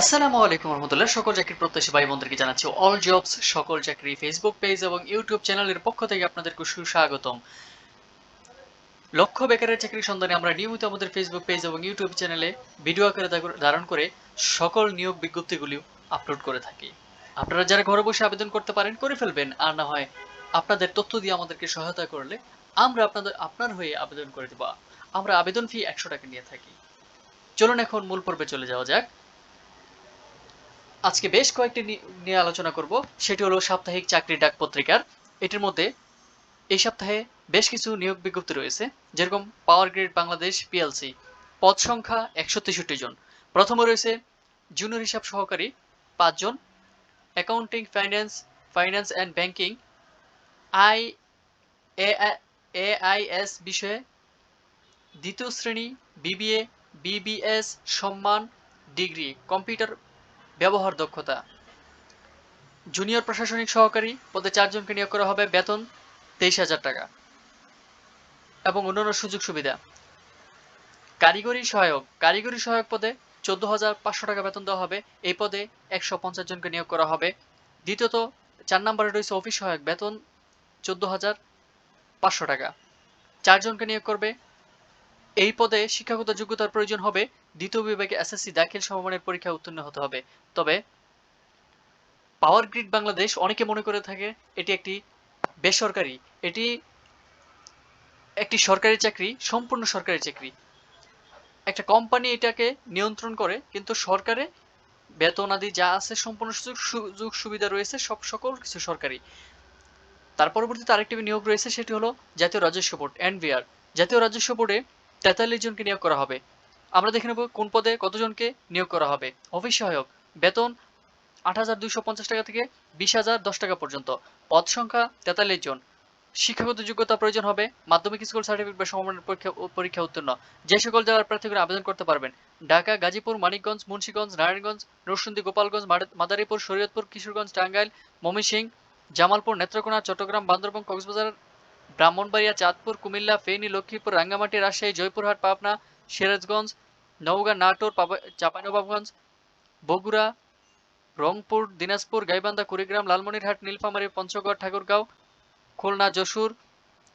আসসালামু আলাইকুম রহমতুল্লাহ। সকল চাকরির প্রত্যাশী ভাই বোনদেরকে জানাচ্ছি অল জবস সকল চাকরি ফেসবুক পেজ এবং ইউটিউব চ্যানেলের পক্ষ থেকে আপনাদেরকে সুস্বাগতম। লক্ষ্য বেকারের চাকরির সন্ধানে আমরা নিয়মিত আমাদের ফেসবুক পেজ এবং ইউটিউব চ্যানেলে ভিডিও আকারে ধারণ করে সকল নিয়োগ আপলোড করে থাকি। আপনারা যারা ঘরে বসে আবেদন করতে পারেন, করে ফেলবেন। আর না হয় আপনাদের তথ্য দিয়ে আমাদেরকে সহায়তা করলে আমরা আপনাদের, আপনার হয়ে আবেদন করে দেব। আমরা আবেদন ফি একশো টাকা নিয়ে থাকি। চলুন এখন মূল পর্বে চলে যাওয়া যাক। আজকে বেশ কয়েকটি নিয়ে আলোচনা করব। সেটি হলো সাপ্তাহিক চাকরি ডাক পত্রিকার। এটির মধ্যে এই সপ্তাহে বেশ কিছু নিয়োগ বিজ্ঞপ্তি রয়েছে, যেরকম পাওয়ার গ্রিড বাংলাদেশ পিএলসি। পদ সংখ্যা একশো তেষট্টি জন। প্রথমে রয়েছে জুনিয়র হিসাব সহকারী পাঁচজন। Accounting, finance finance and banking, I AIS বিষয়ে দ্বিতীয় শ্রেণি বিবিএ বিবিএস সম্মান, ডিগ্রি, কম্পিউটার ব্যবহার দক্ষতা। জুনিয়র প্রশাসনিক সহকারী পদে চারজনকে নিয়োগ করা হবে বেতন তেইশ হাজার টাকা এবং অন্যান্য সুযোগ সুবিধা। কারিগরি সহায়ক কারিগরি সহায়ক পদে চোদ্দ হাজার পাঁচশো টাকা বেতন দেওয়া হবে। এই পদে একশো পঞ্চাশ জনকে নিয়োগ করা হবে। দ্বিতীয়ত, চার নম্বরে রয়েছে অফিস সহায়ক, বেতন চোদ্দ হাজার পাঁচশো টাকা। চারজনকে নিয়োগ করবে। এই পদে শিক্ষাগত যোগ্যতার প্রয়োজন হবে দ্বিতীয় বিভাগে এসএসসি দাখিল সমমানের পরীক্ষা উত্তীর্ণ হতে হবে। তবে পাওয়ার গ্রিড বাংলাদেশ অনেকে মনে করে থাকে এটি একটি বেসরকারি, এটি একটি সরকারি চাকরি, সম্পূর্ণ সরকারি চাকরি। একটা কোম্পানি এটাকে নিয়ন্ত্রণ করে, কিন্তু সরকারে বেতন আদি যা আছে, সম্পূর্ণ সুযোগ সুযোগ সুবিধা রয়েছে, সব সকল কিছু সরকারি। তার পরবর্তীতে আরেকটি নিয়োগ রয়েছে, সেটি হলো জাতীয় রাজস্ব বোর্ড এনভিআর জাতীয় রাজস্ব বোর্ডে তেতাল্লিশ জনকে নিয়োগ করা হবে। আমরা দেখে নেব কোন পদে কতজনকে নিয়োগ করা হবে। অফিস সহায়ক, বেতন আট হাজার দুইশো পঞ্চাশ টাকা থেকে বিশ হাজার টাকা পর্যন্ত। পদ সংখ্যা তেতাল্লিশ জন। শিক্ষাগত যোগ্যতা প্রয়োজন হবে। মাধ্যমিক স্কুল সার্টিফিকেট বা সমমানের পরীক্ষা পরীক্ষা উত্তীর্ণ। যে সকল জেলার প্রার্থীরা আবেদন করতে পারবেন। ঢাকা, গাজীপুর, মানিকগঞ্জ, মুন্সিগঞ্জ, নারায়ণগঞ্জ, নরসিংদী, গোপালগঞ্জ মাদারীপুর, শরীয়তপুর, কিশোরগঞ্জ, টাঙ্গাইল ময়মনসিংহ জামালপুর, নেত্রকোনা, চট্টগ্রাম, বান্দরবান, কক্সবাজার, ব্রাহ্মণবাড়িয়া, চাঁদপুর, কুমিল্লা, ফেনী, লক্ষ্মীপুর, রাঙ্গামাটি, রাজশাহী, জয়পুরহাট, পাবনা সিরাজগঞ্জ, নওগাঁ, নাটোর চাঁপাইনবাবগঞ্জ, বগুড়া, রংপুর, দিনাজপুর, গাইবান্ধা, কুড়িগ্রাম, লালমনিরহাট, নীলফামারী, পঞ্চগড়, ঠাকুরগাঁও, খুলনা, যশোর,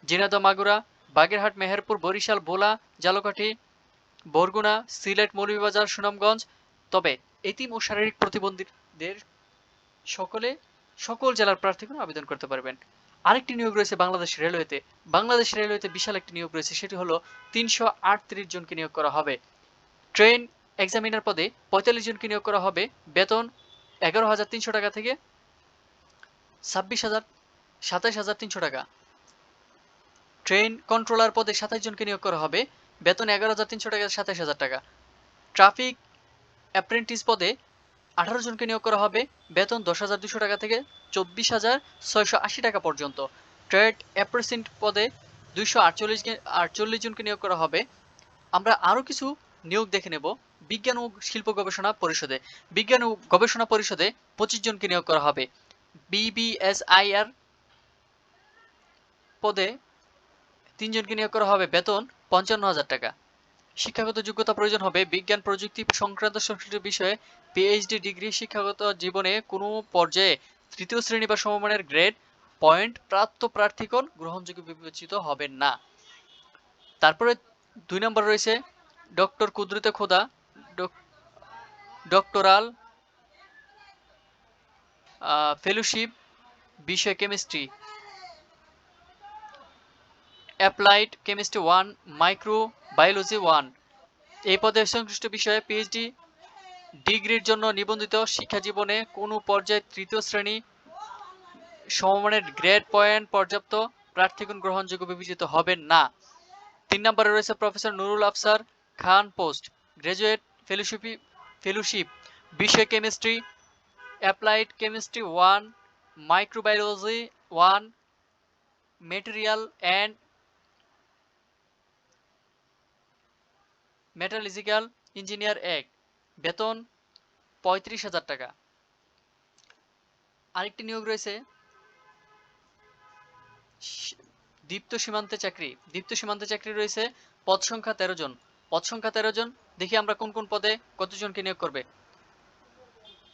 জিনাদা, মাগুরা, বাগেরহাট, মেহেরপুর, বরিশাল, ভোলা, জালকাঠি, বরগুনা, সিলেট, মৌলভীবাজার, সুনামগঞ্জ। তবে এতিম ও শারীরিক প্রতিবন্ধীদের সকলে সকল জেলার প্রার্থীগণ আবেদন করতে পারবেন। আরেকটি নিয়োগ রয়েছে বাংলাদেশ রেলওয়েতে। বাংলাদেশ রেলওয়েতে বিশাল একটি নিয়োগ রয়েছে, সেটি হলো তিনশো আটত্রিশ জনকে নিয়োগ করা হবে। ট্রেন এক্সামিনার পদে পঁয়তাল্লিশ জনকে নিয়োগ করা হবে। বেতন এগারো হাজার তিনশো টাকা থেকে ছাব্বিশ হাজার সাতাশ হাজার তিনশো টাকা। ট্রেন কন্ট্রোলার পদে সাতাশ জনকে নিয়োগ করা হবে। বেতন এগারো হাজার তিনশো টাকা সাতাশ হাজার টাকা। ট্রাফিক অ্যাপ্রেন্টিস পদে আঠারো জনকে নিয়োগ করা হবে। বেতন দশ হাজার দুশো টাকা থেকে চব্বিশ হাজার ছয়শো আশি টাকা পর্যন্ত। ট্রেড অ্যাপ্রেসেন্ট পদে দুইশো আটচল্লিশ আটচল্লিশ জনকে নিয়োগ করা হবে। আমরা আরও কিছু নিয়োগ দেখে নেব। বিজ্ঞান ও শিল্প গবেষণা পরিষদে। বিজ্ঞান ও গবেষণা পরিষদে পঁচিশ জনকে নিয়োগ করা হবে। বিবিএসআইআর পদে তিনজনকে নিয়োগ করা হবে। বেতন পঞ্চান্ন হাজার টাকা। শিক্ষাগত যোগ্যতা প্রয়োজন হবে। বিজ্ঞান প্রযুক্তি সংক্রান্ত সংশ্লিষ্ট বিষয়ে পিএইচডি ডিগ্রি শিক্ষাগত জীবনে কোনো পর্যায়ে তৃতীয় শ্রেণি বা সমমানের গ্রেড পয়েন্ট প্রাপ্ত প্রার্থীগণ গ্রহণযোগ্য বিবেচিত হবেন না। তারপরে দুই নম্বর রয়েছে ডক্টর কুদরতে খোদা ডক্টরাল ফেলোশিপ, বিষয় chemistry. Applied chemistry one micro biology one. এই পদে সংশ্লিষ্ট বিষয়ে পিএইচডি ডিগ্রির জন্য নিবন্ধিত শিক্ষা জীবনে কোনো পর্যায়ে তৃতীয় শ্রেণি সমমানের গ্রেড পয়েন্ট পর্যাপ্ত প্রার্থীগণ গ্রহণযোগ্য বিবেচিত হবেন না। তিন নম্বরে রয়েছে professor Nurul Afsar Khan post, graduate fellowship fellowship, বিষয় chemistry, applied chemistry one, microbiology one, material and metallurgical engineer এক। বেতন পঁয়ত্রিশ হাজার টাকা। আরেকটি নিয়োগ রয়েছে। দীপ্ত সীমান্তে চাকরি। দীপ্ত সীমান্তে চাকরি রয়েছে পদ সংখ্যা তেরো জন। পদ সংখ্যা তেরো জন। দেখি আমরা কোন কোন পদে কতজনকে নিয়োগ করবে।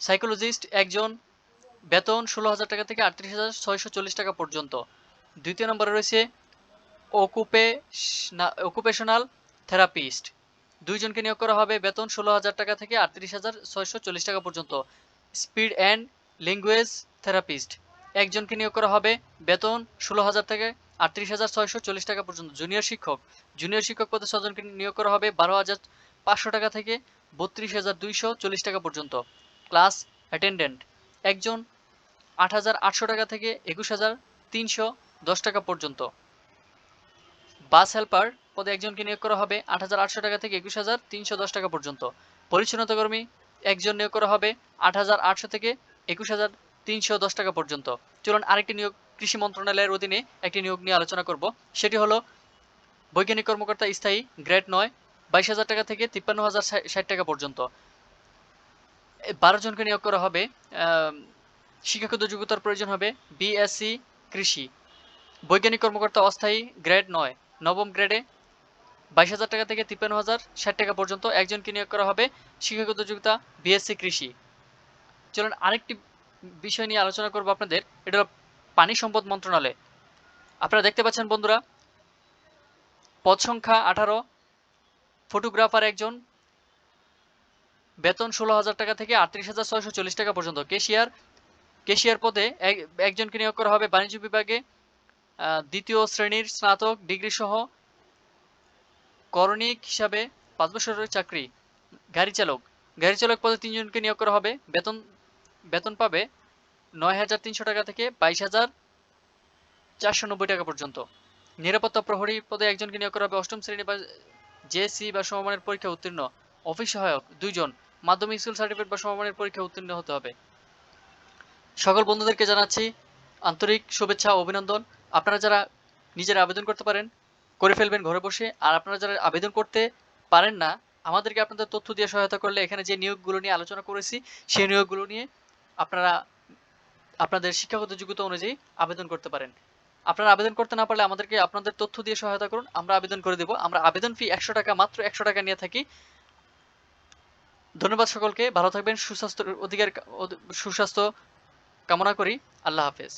সাইকোলজিস্ট একজন। বেতন ষোলো হাজার টাকা থেকে আটত্রিশ হাজার ছয়শো চল্লিশ টাকা পর্যন্ত। দ্বিতীয় নম্বরে রয়েছে ওকুপে অকুপেশনাল থেরাপিস্ট। দুইজনকে নিয়োগ করা হবে বেতন ষোলো হাজার টাকা থেকে আটত্রিশ হাজার ছয়শো চল্লিশ টাকা পর্যন্ত। Speed and language therapist. একজনকে নিয়োগ করা হবে বেতন ষোলো হাজার থেকে আটত্রিশ হাজার ছয়শো চল্লিশ টাকা পর্যন্ত। জুনিয়র শিক্ষক। জুনিয়র শিক্ষক পদে ছজনকে নিয়োগ করা হবে বারো হাজার পাঁচশো টাকা থেকে বত্রিশ হাজার দুইশো চল্লিশ টাকা পর্যন্ত। Class attendant. একজন আট হাজার আটশো টাকা থেকে একুশ হাজার তিনশো দশ টাকা পর্যন্ত। বাস হেল্পার পদে একজনকে নিয়োগ করা হবে আট হাজার আটশো টাকা থেকে একুশ হাজার টাকা পর্যন্ত। পরিচ্ছন্নতা কর্মী একজন নিয়োগ করা হবে আট হাজার আটশো থেকে একুশ হাজার টাকা পর্যন্ত। চলুন আরেকটি নিয়োগ কৃষি মন্ত্রণালয়ের অধীনে একটি নিয়োগ নিয়ে আলোচনা করব। সেটি হলো বৈজ্ঞানিক কর্মকর্তা স্থায়ী গ্রেড নয়, বাইশ হাজার টাকা থেকে তিপ্পান্ন হাজার ষাট টাকা পর্যন্ত। বারো জনকে নিয়োগ করা হবে শিক্ষাগত যোগ্যতার প্রয়োজন হবে বিএসসি কৃষি। বৈজ্ঞানিক কর্মকর্তা অস্থায়ী গ্রেড নয়, নবম গ্রেডে বাইশ হাজার টাকা থেকে তিপ্পান্ন হাজার ষাট টাকা পর্যন্ত একজনকে নিয়োগ করা হবে শিক্ষাগত যোগ্যতা বিএসসি কৃষি। চলুন আরেকটি বিষয় নিয়ে আলোচনা করব আপনাদের। এটা হলো পানি সম্পদ মন্ত্রণালয়। আপনারা দেখতে পাচ্ছেন বন্ধুরা, পদ সংখ্যা আঠারো, ফটোগ্রাফার একজন, বেতন ষোলো হাজার টাকা থেকে আটত্রিশ হাজার ছয়শো চল্লিশ টাকা পর্যন্ত। কেশিয়ার কেশিয়ার পদে এক- একজনকে নিয়োগ করা হবে বাণিজ্য বিভাগে দ্বিতীয় শ্রেণির স্নাতক ডিগ্রি সহ করণিক হিসাবে পাঁচ বছরের চাকরি, গাড়ি চালক। গাড়ি চালক পদে তিনজনকে নিয়োগ করা হবে। বেতন বেতন পাবে নয় হাজার তিনশো টাকা থেকে বাইশ হাজার চারশো নব্বই টাকা পর্যন্ত। নিরাপত্তা প্রহরী পদে একজনকে নিয়োগ করা হবে। অষ্টম শ্রেণি বা জেসি বা সমমানের পরীক্ষা উত্তীর্ণ। অফিস সহায়ক দুইজন। মাধ্যমিক স্কুল সার্টিফিকেট বা সমমানের পরীক্ষা উত্তীর্ণ হতে হবে। সকল বন্ধুদেরকে জানাচ্ছি আন্তরিক শুভেচ্ছা ও অভিনন্দন। আপনারা যারা নিজেরা আবেদন করতে পারেন করে ফেলবেন ঘরে বসে। আর আপনারা যারা আবেদন করতে পারেন না, আমাদেরকে আপনাদের তথ্য দিয়ে সহায়তা করলে এখানে যে নিয়োগগুলো নিয়ে আলোচনা করেছি, সেই নিয়োগগুলো নিয়ে আপনারা আপনাদের শিক্ষাগত যোগ্যতা অনুযায়ী আবেদন করতে পারেন। আপনারা আবেদন করতে না পারলে আমাদেরকে আপনাদের তথ্য দিয়ে সহায়তা করুন, আমরা আবেদন করে দেব। আমরা আবেদন ফি একশো টাকা, মাত্র একশো টাকা নিয়ে থাকি। ধন্যবাদ সকলকে, ভালো থাকবেন, সুস্বাস্থ্যের অধিকার, সুস্বাস্থ্য কামনা করি। আল্লাহ হাফেজ।